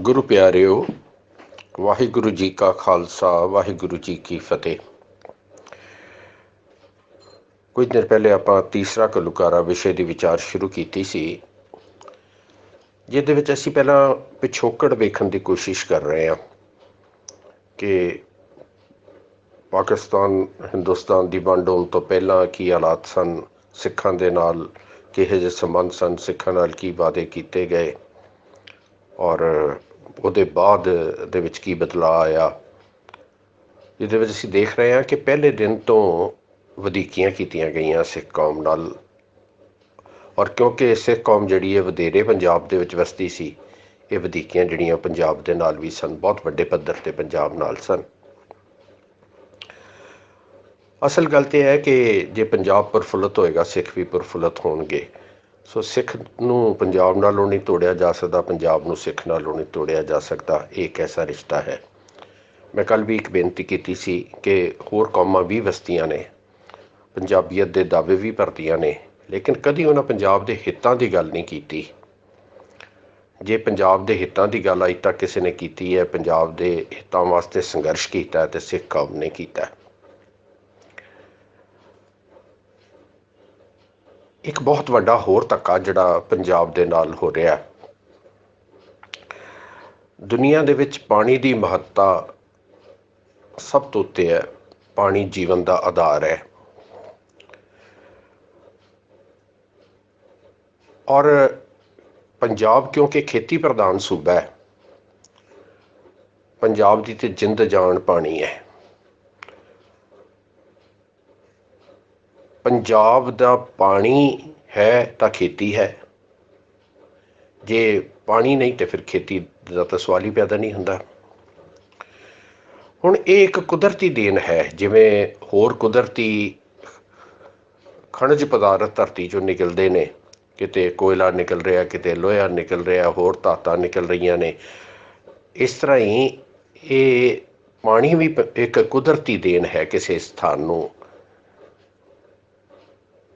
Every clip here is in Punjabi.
ਗੁਰੂ ਪਿਆਰਿਓ, ਵਾਹਿਗੁਰੂ ਜੀ ਕਾ ਖਾਲਸਾ, ਵਾਹਿਗੁਰੂ ਜੀ ਕੀ ਫਤਿਹ। ਕੁਝ ਦਿਨ ਪਹਿਲੇ ਆਪਾਂ ਤੀਸਰਾ ਕਲੁਕਾਰਾ ਵਿਸ਼ੇ ਦੀ ਵਿਚਾਰ ਸ਼ੁਰੂ ਕੀਤੀ ਸੀ, ਜਿਹਦੇ ਵਿੱਚ ਅਸੀਂ ਪਹਿਲਾਂ ਪਿਛੋਕੜ ਵੇਖਣ ਦੀ ਕੋਸ਼ਿਸ਼ ਕਰ ਰਹੇ ਹਾਂ ਕਿ ਪਾਕਿਸਤਾਨ, ਹਿੰਦੁਸਤਾਨ ਦੀ ਵੰਡ ਤੋਂ ਪਹਿਲਾਂ ਕੀ ਹਾਲਾਤ ਸਨ, ਸਿੱਖਾਂ ਦੇ ਨਾਲ ਕਿਹੋ ਜਿਹੇ ਸੰਬੰਧ ਸਨ, ਸਿੱਖਾਂ ਨਾਲ ਕੀ ਵਾਅਦੇ ਕੀਤੇ ਗਏ। ਔਰ ਉਹਦੇ ਬਾਅਦ ਦੇ ਵਿੱਚ ਕੀ ਬਦਲਾਅ ਆਇਆ? ਜਿਹਦੇ ਵਿੱਚ ਅਸੀਂ ਦੇਖ ਰਹੇ ਹਾਂ ਕਿ ਪਹਿਲੇ ਦਿਨ ਤੋਂ ਵਧੀਕੀਆਂ ਕੀਤੀਆਂ ਗਈਆਂ ਸਿੱਖ ਕੌਮ ਨਾਲ। ਔਰ ਕਿਉਂਕਿ ਸਿੱਖ ਕੌਮ ਜਿਹੜੀ ਹੈ ਵਧੇਰੇ ਪੰਜਾਬ ਦੇ ਵਿੱਚ ਵਸਦੀ ਸੀ, ਇਹ ਵਧੀਕੀਆਂ ਜਿਹੜੀਆਂ ਪੰਜਾਬ ਦੇ ਨਾਲ ਵੀ ਸਨ, ਬਹੁਤ ਵੱਡੇ ਪੱਧਰ ਤੇ ਪੰਜਾਬ ਨਾਲ ਸਨ। ਅਸਲ ਗੱਲ ਤੇ ਹੈ ਕਿ ਜੇ ਪੰਜਾਬ ਪ੍ਰਫੁੱਲਤ ਹੋਏਗਾ, ਸਿੱਖ ਵੀ ਪ੍ਰਫੁੱਲਤ ਹੋਣਗੇ। ਸੋ ਸਿੱਖ ਨੂੰ ਪੰਜਾਬ ਨਾਲੋਂ ਨਹੀਂ ਤੋੜਿਆ ਜਾ ਸਕਦਾ, ਪੰਜਾਬ ਨੂੰ ਸਿੱਖ ਨਾਲੋਂ ਨਹੀਂ ਤੋੜਿਆ ਜਾ ਸਕਦਾ, ਇਹ ਇੱਕ ਐਸਾ ਰਿਸ਼ਤਾ ਹੈ। ਮੈਂ ਕੱਲ ਵੀ ਇੱਕ ਬੇਨਤੀ ਕੀਤੀ ਸੀ ਕਿ ਹੋਰ ਕੌਮਾਂ ਵੀ ਵਸਤੀਆਂ ਨੇ, ਪੰਜਾਬੀਅਤ ਦੇ ਦਾਅਵੇ ਵੀ ਭਰਦੀਆਂ ਨੇ, ਲੇਕਿਨ ਕਦੀ ਉਹਨਾਂ ਪੰਜਾਬ ਦੇ ਹਿੱਤਾਂ ਦੀ ਗੱਲ ਨਹੀਂ ਕੀਤੀ। ਜੇ ਪੰਜਾਬ ਦੇ ਹਿੱਤਾਂ ਦੀ ਗੱਲ ਅਜ ਤੱਕ ਕਿਸੇ ਨੇ ਕੀਤੀ ਹੈ, ਪੰਜਾਬ ਦੇ ਹਿੱਤਾਂ ਵਾਸਤੇ ਸੰਘਰਸ਼ ਕੀਤਾ ਹੈ ਤੇ ਸਿੱਖ ਕੌਮ ਨੇ ਕੀਤਾ ਇੱਕ ਬਹੁਤ ਵੱਡਾ ਹੋਰ ਧੱਕਾ ਜਿਹੜਾ ਪੰਜਾਬ ਦੇ ਨਾਲ ਹੋ ਰਿਹਾ ਦੁਨੀਆ ਦੇ ਵਿੱਚ ਪਾਣੀ ਦੀ ਮਹੱਤਤਾ ਸਭ ਤੋਂ ਉੱਤੇ ਹੈ। ਪਾਣੀ ਜੀਵਨ ਦਾ ਆਧਾਰ ਹੈ। ਔਰ ਪੰਜਾਬ ਕਿਉਂਕਿ ਖੇਤੀ ਪ੍ਰਧਾਨ ਸੂਬਾ ਹੈ, ਪੰਜਾਬ ਦੀ ਤੇ ਜਿੰਦ ਜਾਨ ਪਾਣੀ ਹੈ। ਪੰਜਾਬ ਦਾ ਪਾਣੀ ਹੈ ਤਾਂ ਖੇਤੀ ਹੈ। ਜੇ ਪਾਣੀ ਨਹੀਂ ਤੇ ਫਿਰ ਖੇਤੀ ਦਾ ਤਾਂ ਸਵਾਲ ਹੀ ਪੈਦਾ ਨਹੀਂ ਹੁੰਦਾ। ਹੁਣ ਇਹ ਇੱਕ ਕੁਦਰਤੀ ਦੇਣ ਹੈ, ਜਿਵੇਂ ਹੋਰ ਕੁਦਰਤੀ ਖਣਜ ਪਦਾਰਥ ਧਰਤੀ ਚੋਂ ਨਿਕਲਦੇ ਨੇ। ਕਿਤੇ ਕੋਇਲਾ ਨਿਕਲ ਰਿਹਾ, ਕਿਤੇ ਲੋਹਾ ਨਿਕਲ ਰਿਹਾ, ਹੋਰ ਧਾਤਾਂ ਨਿਕਲ ਰਹੀਆਂ ਨੇ। ਇਸ ਤਰ੍ਹਾਂ ਹੀ ਇਹ ਪਾਣੀ ਵੀ ਇੱਕ ਕੁਦਰਤੀ ਦੇਣ ਹੈ ਕਿਸੇ ਸਥਾਨ ਨੂੰ।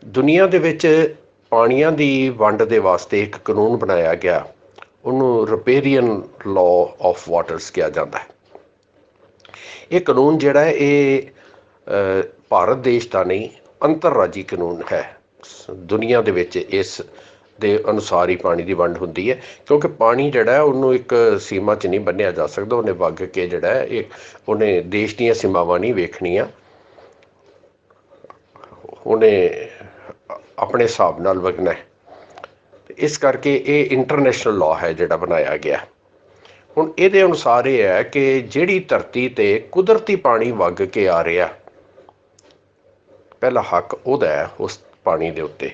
ਦੁਨੀਆ ਦੇ ਵਿੱਚ ਪਾਣੀਆਂ ਦੀ ਵੰਡ ਦੇ ਵਾਸਤੇ ਇੱਕ ਕਾਨੂੰਨ ਬਣਾਇਆ ਗਿਆ। ਉਹਨੂੰ ਰਿਪੇਰੀਅਨ ਲਾਅ ਆਫ ਵਾਟਰਸ ਕਿਹਾ ਜਾਂਦਾ ਹੈ। ਇਹ ਕਾਨੂੰਨ ਜਿਹੜਾ ਹੈ, ਇਹ ਭਾਰਤ ਦੇਸ਼ ਦਾ ਨਹੀਂ, ਅੰਤਰਰਾਜੀ ਕਾਨੂੰਨ ਹੈ। ਦੁਨੀਆ ਦੇ ਵਿੱਚ ਇਸ ਦੇ ਅਨੁਸਾਰ ਹੀ ਪਾਣੀ ਦੀ ਵੰਡ ਹੁੰਦੀ ਹੈ, ਕਿਉਂਕਿ ਪਾਣੀ ਜਿਹੜਾ ਉਹਨੂੰ ਇੱਕ ਸੀਮਾ 'ਚ ਨਹੀਂ ਬੰਨਿਆ ਜਾ ਸਕਦਾ। ਉਹਨੇ ਵਗ ਕੇ ਜਿਹੜਾ ਇਹ, ਉਹਨੇ ਦੇਸ਼ ਦੀਆਂ ਸੀਮਾਵਾਂ ਨਹੀਂ ਵੇਖਣੀਆਂ। ਉਹਨੇ ਆਪਣੇ ਹਿਸਾਬ ਨਾਲ ਵਗਣਾ ਹੈ। ਇਸ ਕਰਕੇ ਇਹ ਇੰਟਰਨੈਸ਼ਨਲ ਲਾਅ ਹੈ ਜਿਹੜਾ ਬਣਾਇਆ ਗਿਆ। ਹੁਣ ਇਹਦੇ ਅਨੁਸਾਰ ਇਹ ਹੈ ਕਿ ਜਿਹੜੀ ਧਰਤੀ ਤੇ ਕੁਦਰਤੀ ਪਾਣੀ ਵਗ ਕੇ ਆ ਰਿਹਾ, ਪਹਿਲਾ ਹੱਕ ਉਹਦਾ ਹੈ ਉਸ ਪਾਣੀ ਦੇ ਉੱਤੇ।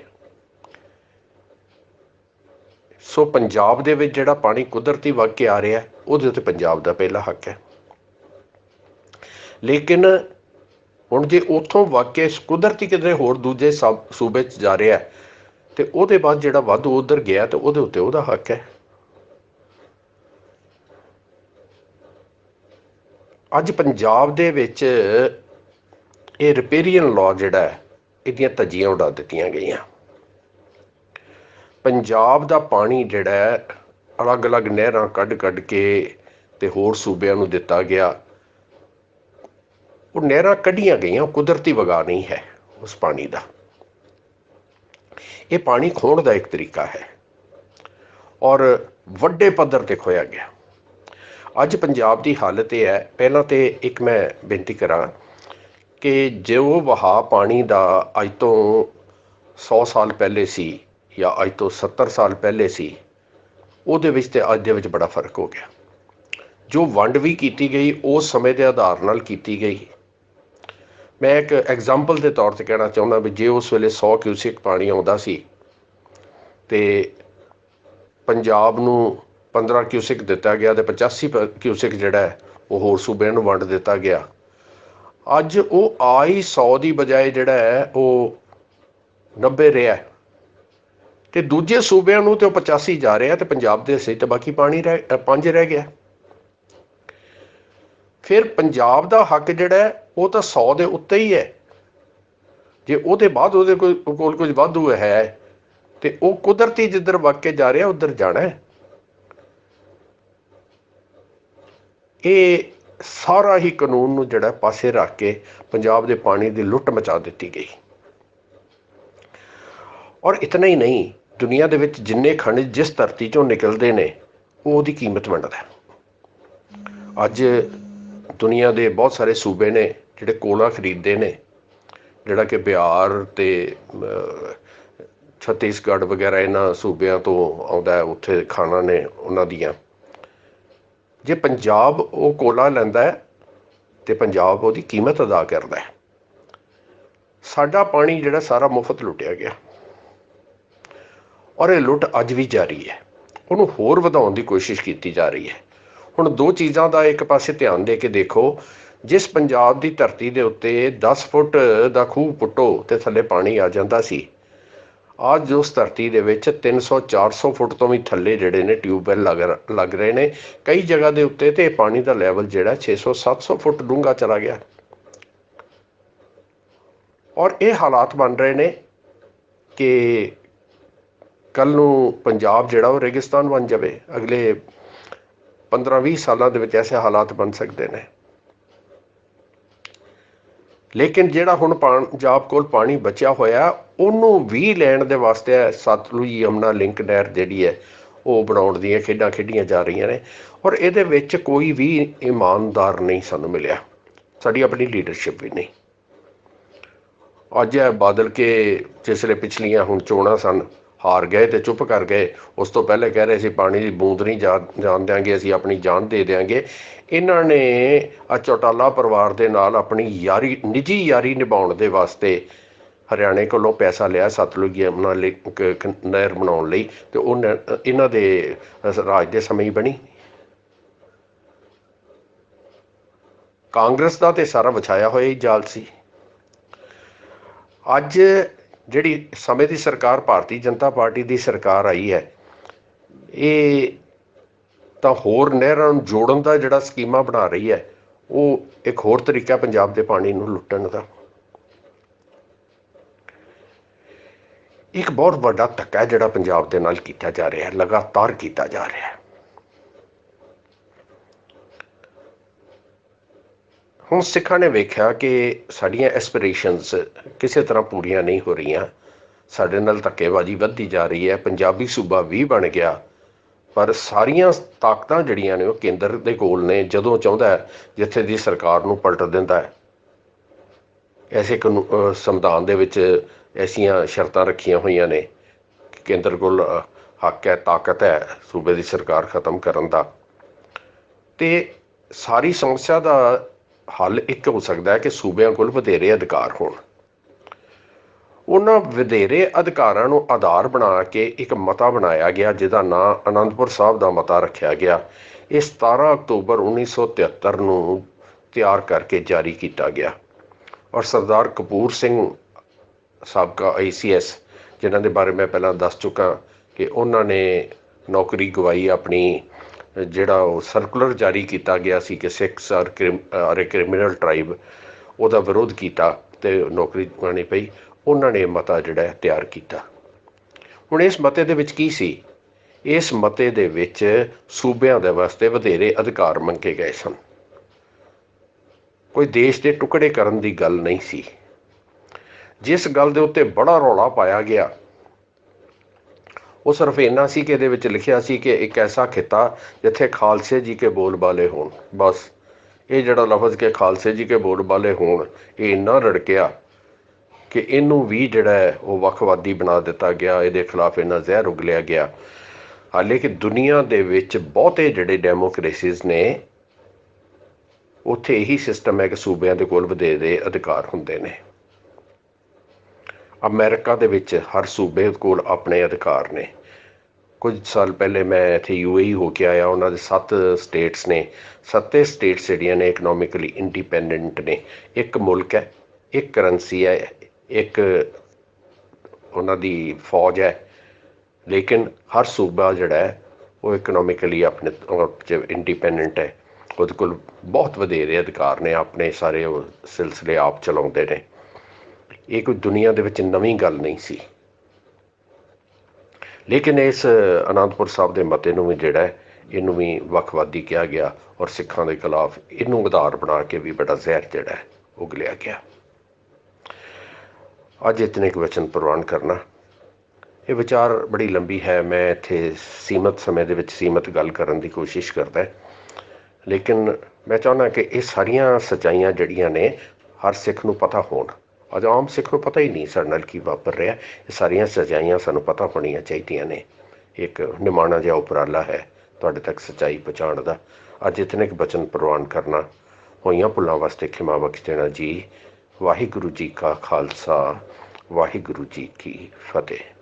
ਸੋ ਪੰਜਾਬ ਦੇ ਵਿੱਚ ਜਿਹੜਾ ਪਾਣੀ ਕੁਦਰਤੀ ਵਗ ਕੇ ਆ ਰਿਹਾ, ਉਹਦੇ ਉੱਤੇ ਪੰਜਾਬ ਦਾ ਪਹਿਲਾ ਹੱਕ ਹੈ। ਲੇਕਿਨ ਹੁਣ ਜੇ ਉੱਥੋਂ ਵਗ ਕੇ ਕੁਦਰਤੀ ਕਿਤੇ ਹੋਰ ਦੂਜੇ ਸੂਬੇ 'ਚ ਜਾ ਰਿਹਾ ਤੇ ਉਹਦੇ ਬਾਅਦ ਜਿਹੜਾ ਵਾਧੂ ਉਧਰ ਗਿਆ ਤੇ ਉਹਦੇ ਉੱਤੇ ਉਹਦਾ ਹੱਕ ਹੈ। ਅੱਜ ਪੰਜਾਬ ਦੇ ਵਿੱਚ ਇਹ ਰਿਪੇਰੀਅਨ ਲਾਅ ਜਿਹੜਾ ਹੈ, ਇਹਦੀਆਂ ਧੱਜੀਆਂ ਉਡਾ ਦਿੱਤੀਆਂ ਗਈਆਂ। ਪੰਜਾਬ ਦਾ ਪਾਣੀ ਜਿਹੜਾ ਅਲੱਗ-ਅਲੱਗ ਨਹਿਰਾਂ ਕੱਢ-ਕੱਢ ਕੇ ਤੇ ਹੋਰ ਸੂਬਿਆਂ ਨੂੰ ਦਿੱਤਾ ਗਿਆ। ਉਹ ਨਹਿਰਾਂ ਕੱਢੀਆਂ ਗਈਆਂ ਕੁਦਰਤੀ ਵਗਾ ਨਹੀਂ ਹੈ ਉਸ ਪਾਣੀ ਦਾ। ਇਹ ਪਾਣੀ ਖੋਣ ਦਾ ਇੱਕ ਤਰੀਕਾ ਹੈ। ਔਰ ਵੱਡੇ ਪੱਧਰ ਤੇ ਖੋਇਆ ਗਿਆ। ਅੱਜ ਪੰਜਾਬ ਦੀ ਹਾਲਤ ਇਹ ਹੈ, ਪਹਿਲਾਂ ਤੇ ਇੱਕ ਮੈਂ ਬੇਨਤੀ ਕਰਾਂ ਕਿ ਜੋ ਵਹਾ ਪਾਣੀ ਦਾ ਅੱਜ ਤੋਂ 100 ਸਾਲ ਪਹਿਲੇ ਸੀ ਜਾਂ ਅੱਜ ਤੋਂ 70 ਸਾਲ ਪਹਿਲੇ ਸੀ, ਉਹਦੇ ਵਿੱਚ ਤੇ ਅੱਜ ਦੇ ਵਿੱਚ ਬੜਾ ਫ਼ਰਕ ਹੋ ਗਿਆ। ਜੋ ਵੰਡ ਵੀ ਕੀਤੀ ਗਈ, ਉਸ ਸਮੇਂ ਦੇ ਆਧਾਰ ਨਾਲ ਕੀਤੀ ਗਈ। ਮੈਂ ਇੱਕ ਐਗਜ਼ਾਮਪਲ ਦੇ ਤੌਰ ਤੇ ਕਹਿਣਾ ਚਾਹੁੰਦਾ ਵੀ ਜੇ ਉਸ ਵੇਲੇ 100 ਕਿਊਸਿਕ ਪਾਣੀ ਆਉਂਦਾ ਸੀ ਤੇ ਪੰਜਾਬ ਨੂੰ 15 ਕਿਊਸਿਕ ਦਿੱਤਾ ਗਿਆ ਤੇ 85 ਕਿਊਸਿਕ ਜਿਹੜਾ ਉਹ ਹੋਰ ਸੂਬਿਆਂ ਨੂੰ ਵੰਡ ਦਿੱਤਾ ਗਿਆ। ਅੱਜ ਉਹ ਆਈ 100 ਦੀ ਬਜਾਏ ਜਿਹੜਾ ਹੈ, ਉਹ 90 ਰਿਹਾ ਤੇ ਦੂਜੇ ਸੂਬਿਆਂ ਨੂੰ ਤੇ ਉਹ 85 ਜਾ ਰਿਹਾ ਤੇ ਪੰਜਾਬ ਦੇ ਹਿੱਸੇ ਤੇ ਬਾਕੀ ਪਾਣੀ ਰਹਿ ਪੰਜ ਰਹਿ ਗਿਆ। ਫਿਰ ਪੰਜਾਬ ਦਾ ਹੱਕ ਜਿਹੜਾ ਉਹ ਤਾਂ 100 ਦੇ ਉੱਤੇ ਹੀ ਹੈ। ਜੇ ਉਹਦੇ ਬਾਅਦ ਉਹਦੇ ਕੋਈ ਕੋਲ ਕੁਝ ਵਾਧੂ ਹੈ ਤੇ ਉਹ ਕੁਦਰਤੀ ਜਿੱਧਰ ਵਗ ਜਾ ਰਿਹਾ, ਉਧਰ ਜਾਣਾ ਹੈ। ਇਹ ਸਾਰਾ ਹੀ ਕਾਨੂੰਨ ਨੂੰ ਜਿਹੜਾ ਪਾਸੇ ਰੱਖ ਕੇ ਪੰਜਾਬ ਦੇ ਪਾਣੀ ਦੀ ਲੁੱਟ ਮਚਾ ਦਿੱਤੀ ਗਈ। ਔਰ ਇਤਨਾ ਹੀ ਨਹੀਂ, ਦੁਨੀਆ ਦੇ ਵਿੱਚ ਜਿੰਨੇ ਖਣਿਜ ਜਿਸ ਧਰਤੀ ਚੋਂ ਨਿਕਲਦੇ ਨੇ, ਉਹ ਉਹਦੀ ਕੀਮਤ ਵੰਡਦਾ ਅੱਜ ਦੁਨੀਆ ਦੇ ਬਹੁਤ ਸਾਰੇ ਸੂਬੇ ਨੇ ਜਿਹੜੇ ਕੋਲਾ ਖਰੀਦਦੇ ਨੇ, ਜਿਹੜਾ ਕਿ ਬਿਹਾਰ ਤੇ ਛੱਤੀਸਗੜ੍ਹ ਵਗੈਰਾ ਇਹਨਾਂ ਸੂਬਿਆਂ ਤੋਂ ਆਉਂਦਾ ਹੈ, ਉੱਥੇ ਖਾਣਾ ਨੇ ਉਹਨਾਂ ਦੀਆਂ। ਜੇ ਪੰਜਾਬ ਉਹ ਕੋਲਾ ਲੈਂਦਾ ਹੈ, ਤੇ ਪੰਜਾਬ ਉਹਦੀ ਕੀਮਤ ਅਦਾ ਕਰਦਾ ਹੈ। ਸਾਡਾ ਪਾਣੀ ਜਿਹੜਾ ਸਾਰਾ ਮੁਫਤ ਲੁੱਟਿਆ ਗਿਆ। ਔਰ ਇਹ ਲੁੱਟ ਅੱਜ ਵੀ ਜਾਰੀ ਹੈ। ਉਹਨੂੰ ਹੋਰ ਵਧਾਉਣ ਦੀ ਕੋਸ਼ਿਸ਼ ਕੀਤੀ ਜਾ ਰਹੀ ਹੈ। ਹੁਣ ਦੋ ਚੀਜ਼ਾਂ ਦਾ ਇੱਕ ਪਾਸੇ ਧਿਆਨ ਦੇ ਕੇ ਦੇਖੋ ਜਿਸ ਪੰਜਾਬ ਦੀ ਧਰਤੀ ਦੇ ਉੱਤੇ 10 ਫੁੱਟ ਦਾ ਖੂਹ ਪੁੱਟੋ ਤੇ ਥੱਲੇ ਪਾਣੀ ਆ ਜਾਂਦਾ ਸੀ। ਅੱਜ ਉਸ ਧਰਤੀ ਦੇ ਵਿੱਚ 300 400 ਫੁੱਟ ਤੋਂ ਵੀ ਥੱਲੇ ਜਿਹੜੇ ਨੇ ਟਿਊਬਵੈਲ ਲੱਗ ਲੱਗ ਰਹੇ ਨੇ। ਕਈ ਜਗ੍ਹਾ ਦੇ ਉੱਤੇ ਤੇ ਪਾਣੀ ਦਾ ਲੈਵਲ ਜਿਹੜਾ 600 700 ਫੁੱਟ ਡੂੰਘਾ ਚਲਾ ਗਿਆ। ਔਰ ਇਹ ਹਾਲਾਤ ਬਣ ਰਹੇ ਨੇ ਕਿ ਕੱਲ ਨੂੰ ਪੰਜਾਬ ਜਿਹੜਾ ਉਹ ਰੇਗਿਸਤਾਨ ਬਣ ਜਾਵੇ। ਅਗਲੇ 15-20 ਸਾਲਾਂ ਦੇ ਵਿੱਚ ਐਸੇ ਹਾਲਾਤ ਬਣ ਸਕਦੇ ਨੇ। ਲੇਕਿਨ ਜਿਹੜਾ ਹੁਣ ਪੰਜਾਬ ਕੋਲ ਪਾਣੀ ਬਚਿਆ ਹੋਇਆ, ਉਹਨੂੰ ਵੀ ਲੈਣ ਦੇ ਵਾਸਤੇ ਸਤਲੁਜ ਯਮਨਾ ਲਿੰਕ ਨਹਿਰ ਜਿਹੜੀ ਹੈ, ਉਹ ਬਣਾਉਣ ਦੀਆਂ ਖੇਡਾਂ ਖੇਡੀਆਂ ਜਾ ਰਹੀਆਂ ਨੇ ਔਰ ਇਹਦੇ ਵਿੱਚ ਕੋਈ ਵੀ ਇਮਾਨਦਾਰ ਨਹੀਂ ਸਾਨੂੰ ਮਿਲਿਆ। ਸਾਡੀ ਆਪਣੀ ਲੀਡਰਸ਼ਿਪ ਵੀ ਨਹੀਂ। ਅੱਜ ਇਹ ਬਾਦਲ ਕੇ, ਜਿਸਲੇ ਪਿਛਲੀਆਂ ਹੁਣ ਚੋਣਾਂ ਸਨ ਹਾਰ ਗਏ ਤੇ ਚੁੱਪ ਕਰ ਗਏ। ਉਸ ਤੋਂ ਪਹਿਲੇ ਕਹਿ ਰਹੇ ਸੀ, ਪਾਣੀ ਦੀ ਬੂੰਦ ਨਹੀਂ ਜਾਣ ਦਿਆਂਗੇ, ਅਸੀਂ ਆਪਣੀ ਜਾਨ ਦੇ ਦਿਆਂਗੇ। ਇਹਨਾਂ ਨੇ ਆ ਚੌਟਾਲਾ ਪਰਿਵਾਰ ਦੇ ਨਾਲ ਆਪਣੀ ਯਾਰੀ, ਨਿੱਜੀ ਯਾਰੀ ਨਿਭਾਉਣ ਦੇ ਵਾਸਤੇ ਹਰਿਆਣੇ ਕੋਲੋਂ ਪੈਸਾ ਲਿਆ ਸਤਲੁਜ ਯਮਨਾ ਨਹਿਰ ਬਣਾਉਣ ਲਈ ਤੇ ਉਹ ਨਹਿ- ਇਹਨਾਂ ਦੇ ਰਾਜ ਦੇ ਸਮੇਂ ਹੀ ਬਣੀ। ਕਾਂਗਰਸ ਦਾ ਤੇ ਸਾਰਾ ਵਿਛਾਇਆ ਹੋਇਆ ਹੀ ਜਾਲ ਸੀ। ਅੱਜ ਜਿਹੜੀ ਸਮੇਂ ਦੀ ਸਰਕਾਰ, ਭਾਰਤੀ ਜਨਤਾ ਪਾਰਟੀ ਦੀ ਸਰਕਾਰ ਆਈ ਹੈ, ਇਹ ਤਾਂ ਹੋਰ ਨਹਿਰਾਂ ਨੂੰ ਜੋੜਨ ਦਾ ਜਿਹੜਾ ਸਕੀਮਾ ਬਣਾ ਰਹੀ ਹੈ, ਉਹ ਇੱਕ ਹੋਰ ਤਰੀਕਾ ਪੰਜਾਬ ਦੇ ਪਾਣੀ ਨੂੰ ਲੁੱਟਣ ਦਾ। ਇੱਕ ਬਹੁਤ ਵੱਡਾ ਧੱਕਾ ਜਿਹੜਾ ਪੰਜਾਬ ਦੇ ਨਾਲ ਕੀਤਾ ਜਾ ਰਿਹਾ ਹੈ, ਲਗਾਤਾਰ ਕੀਤਾ ਜਾ ਰਿਹਾ ਹੈ। ਹੁਣ ਸਿੱਖਾਂ ਨੇ ਵੇਖਿਆ ਕਿ ਸਾਡੀਆਂ ਐਸਪੀਰੇਸ਼ਨਸ ਕਿਸੇ ਤਰ੍ਹਾਂ ਪੂਰੀਆਂ ਨਹੀਂ ਹੋ ਰਹੀਆਂ। ਸਾਡੇ ਨਾਲ ਧੱਕੇਬਾਜ਼ੀ ਵੱਧਦੀ ਜਾ ਰਹੀ ਹੈ, ਪੰਜਾਬੀ ਸੂਬਾ ਵੀ ਬਣ ਗਿਆ। ਪਰ ਸਾਰੀਆਂ ਤਾਕਤਾਂ ਜਿਹੜੀਆਂ ਨੇ ਉਹ ਕੇਂਦਰ ਦੇ ਕੋਲ ਨੇ, ਜਦੋਂ ਚਾਹੁੰਦਾ ਹੈ, ਜਿੱਥੇ ਦੀ ਸਰਕਾਰ ਨੂੰ ਪਲਟ ਦਿੰਦਾ ਹੈ। ਐਸੇ ਕਾਨੂ- ਸੰਵਿਧਾਨ ਦੇ ਵਿੱਚ ਐਸੀਆਂ ਸ਼ਰਤਾਂ ਰੱਖੀਆਂ ਹੋਈਆਂ ਨੇ। ਕੇਂਦਰ ਕੋਲ ਹੱਕ ਹੈ, ਤਾਕਤ ਹੈ, ਸੂਬੇ ਦੀ ਸਰਕਾਰ ਖਤਮ ਕਰਨ ਦਾ। ਤੇ ਸਾਰੀ ਸਮੱਸਿਆ ਦਾ ਹੱਲ ਇੱਕ ਹੋ ਸਕਦਾ ਹੈ ਕਿ ਸੂਬਿਆਂ ਕੋਲ ਵਧੇਰੇ ਅਧਿਕਾਰ ਹੋਣ। ਉਹਨਾਂ ਵਧੇਰੇ ਅਧਿਕਾਰਾਂ ਨੂੰ ਆਧਾਰ ਬਣਾ ਕੇ ਇੱਕ ਮਤਾ ਬਣਾਇਆ ਗਿਆ, ਜਿਹਦਾ ਨਾਂ ਅਨੰਦਪੁਰ ਸਾਹਿਬ ਦਾ ਮਤਾ ਰੱਖਿਆ ਗਿਆ। ਇਹ 17 ਅਕਤੂਬਰ 1973 ਨੂੰ ਤਿਆਰ ਕਰਕੇ ਜਾਰੀ ਕੀਤਾ ਗਿਆ। ਔਰ ਸਰਦਾਰ ਕਪੂਰ ਸਿੰਘ ਸਾਬਕਾ ਆਈਸੀਐਸ ਜਿਨ੍ਹਾਂ ਦੇ ਬਾਰੇ ਮੈਂ ਪਹਿਲਾਂ ਦੱਸ ਚੁੱਕਾ ਕਿ ਉਹਨਾਂ ਨੇ ਨੌਕਰੀ ਗਵਾਈ ਆਪਣੀ ਜਿਹੜਾ ਉਹ ਸਰਕੂਲਰ ਜਾਰੀ ਕੀਤਾ ਗਿਆ ਸੀ ਕਿ Sikhs are are a criminal tribe ਉਹਦਾ ਵਿਰੋਧ ਕੀਤਾ ਤੇ ਨੌਕਰੀ ਗਵਾਉਣੀ ਪਈ, ਉਹਨਾਂ ਨੇ ਇਹ ਮਤਾ ਜਿਹੜਾ ਤਿਆਰ ਕੀਤਾ। ਹੁਣ ਇਸ ਮਤੇ ਦੇ ਵਿੱਚ ਕੀ ਸੀ? ਇਸ ਮਤੇ ਦੇ ਵਿੱਚ ਸੂਬਿਆਂ ਦੇ ਵਾਸਤੇ ਵਧੇਰੇ ਅਧਿਕਾਰ ਮੰਗੇ ਗਏ ਸਨ। ਕੋਈ ਦੇਸ਼ ਦੇ ਟੁਕੜੇ ਕਰਨ ਦੀ ਗੱਲ ਨਹੀਂ ਸੀ। ਜਿਸ ਗੱਲ ਦੇ ਉੱਤੇ ਬੜਾ ਰੌਲਾ ਪਾਇਆ ਗਿਆ ਉਹ ਸਿਰਫ ਇੰਨਾ ਸੀ ਕਿ ਇਹਦੇ ਵਿੱਚ ਲਿਖਿਆ ਸੀ ਕਿ ਇੱਕ ਐਸਾ ਖਿੱਤਾ ਜਿੱਥੇ ਖਾਲਸੇ ਜੀ ਕੇ ਬੋਲਬਾਲੇ ਹੋਣ। ਬਸ, ਇਹ ਜਿਹੜਾ ਲਫ਼ਜ਼ ਕਿ ਖਾਲਸੇ ਜੀ ਕੇ ਬੋਲਬਾਲੇ ਹੋਣ, ਇਹ ਇੰਨਾ ਰੜਕਿਆ ਕਿ ਇਹਨੂੰ ਵੀ ਜਿਹੜਾ ਹੈ ਉਹ ਵੱਖਵਾਦੀ ਬਣਾ ਦਿੱਤਾ ਗਿਆ, ਇਹਦੇ ਖਿਲਾਫ ਇਹਨਾਂ ਜ਼ਹਿਰ ਉਗਲਿਆ ਗਿਆ। ਹਾਲੇ ਕਿ ਦੁਨੀਆ ਦੇ ਵਿੱਚ ਬਹੁਤੇ ਜਿਹੜੇ ਡੈਮੋਕ੍ਰੇਸੀਜ਼ ਨੇ, ਉੱਥੇ ਇਹੀ ਸਿਸਟਮ ਹੈ ਕਿ ਸੂਬਿਆਂ ਦੇ ਕੋਲ ਵਧੇਰੇ ਅਧਿਕਾਰ ਹੁੰਦੇ ਨੇ। ਅਮਰੀਕਾ ਦੇ ਵਿੱਚ ਹਰ ਸੂਬੇ ਕੋਲ ਆਪਣੇ ਅਧਿਕਾਰ ਨੇ। ਕੁਝ ਸਾਲ ਪਹਿਲੇ ਮੈਂ ਇੱਥੇ ਯੂਏਈ ਹੋ ਕੇ ਆਇਆ। ਉਹਨਾਂ ਦੇ ਸੱਤ ਸਟੇਟਸ ਨੇ। ਸੱਤੇ ਸਟੇਟਸ ਜਿਹੜੀਆਂ ਨੇ ਇਕਨੋਮਿਕਲੀ ਇੰਡੀਪੈਂਡੈਂਟ ਨੇ। ਇੱਕ ਮੁਲਕ ਹੈ, ਇੱਕ ਕਰੰਸੀ ਹੈ, ਇੱਕ ਉਹਨਾਂ ਦੀ ਫੌਜ ਹੈ। ਲੇਕਿਨ ਹਰ ਸੂਬਾ ਜਿਹੜਾ ਹੈ, ਉਹ ਇਕਨੋਮਿਕਲੀ ਆਪਣੇ ਇੰਡੀਪੈਂਡੈਂਟ ਹੈ। ਉਹਦੇ ਕੋਲ ਬਹੁਤ ਵਧੇਰੇ ਅਧਿਕਾਰ ਨੇ। ਆਪਣੇ ਸਾਰੇ ਉਹ ਸਿਲਸਿਲੇ ਆਪ ਚਲਾਉਂਦੇ ਨੇ। ਇਹ ਕੋਈ ਦੁਨੀਆ ਦੇ ਵਿੱਚ ਨਵੀਂ ਗੱਲ ਨਹੀਂ ਸੀ। ਲੇਕਿਨ ਇਸ ਅਨੰਦਪੁਰ ਸਾਹਿਬ ਦੇ ਮਤੇ ਨੂੰ ਵੀ ਜਿਹੜਾ ਇਹਨੂੰ ਵੀ ਵੱਖਵਾਦੀ ਕਿਹਾ ਗਿਆ ਔਰ ਸਿੱਖਾਂ ਦੇ ਖਿਲਾਫ ਇਹਨੂੰ ਆਧਾਰ ਬਣਾ ਕੇ ਵੀ ਬੜਾ ਜ਼ਹਿਰ ਜਿਹੜਾ ਹੈ ਉਗਲਿਆ ਗਿਆ। ਅੱਜ ਇਤਨੇ ਕੁ ਵਚਨ ਪ੍ਰਵਾਨ ਕਰਨਾ। ਇਹ ਵਿਚਾਰ ਬੜੀ ਲੰਬੀ ਹੈ, ਮੈਂ ਇੱਥੇ ਸੀਮਤ ਸਮੇਂ ਦੇ ਵਿੱਚ ਸੀਮਤ ਗੱਲ ਕਰਨ ਦੀ ਕੋਸ਼ਿਸ਼ ਕਰਦਾ ਲੇਕਿਨ ਮੈਂ ਚਾਹੁੰਦਾ ਕਿ ਇਹ ਸਾਰੀਆਂ ਸਚਾਈਆਂ ਜਿਹੜੀਆਂ ਨੇ, ਹਰ ਸਿੱਖ ਨੂੰ ਪਤਾ ਹੋਣ। ਅੱਜ ਆਮ ਸਿੱਖ ਨੂੰ ਪਤਾ ਹੀ ਨਹੀਂ ਸਾਡੇ ਨਾਲ ਕੀ ਵਾਪਰ ਰਿਹਾ। ਇਹ ਸਾਰੀਆਂ ਸਚਾਈਆਂ ਸਾਨੂੰ ਪਤਾ ਹੋਣੀਆਂ ਚਾਹੀਦੀਆਂ ਨੇ। ਇੱਕ ਨਿਮਾਣਾ ਜਿਹਾ ਉਪਰਾਲਾ ਹੈ ਤੁਹਾਡੇ ਤੱਕ ਸਚਾਈ ਪਹੁੰਚਾਉਣ ਦਾ। ਅੱਜ ਇਤਨੇ ਕੁ ਬਚਨ ਪ੍ਰਵਾਨ ਕਰਨਾ। ਹੋਈਆਂ ਭੁੱਲਾਂ ਵਾਸਤੇ ਖਿਮਾ ਬਖਸ਼ ਦੇਣਾ ਜੀ। ਵਾਹਿਗੁਰੂ ਜੀ ਕਾ ਖਾਲਸਾ, ਵਾਹਿਗੁਰੂ ਜੀ ਕੀ ਫਤਿਹ।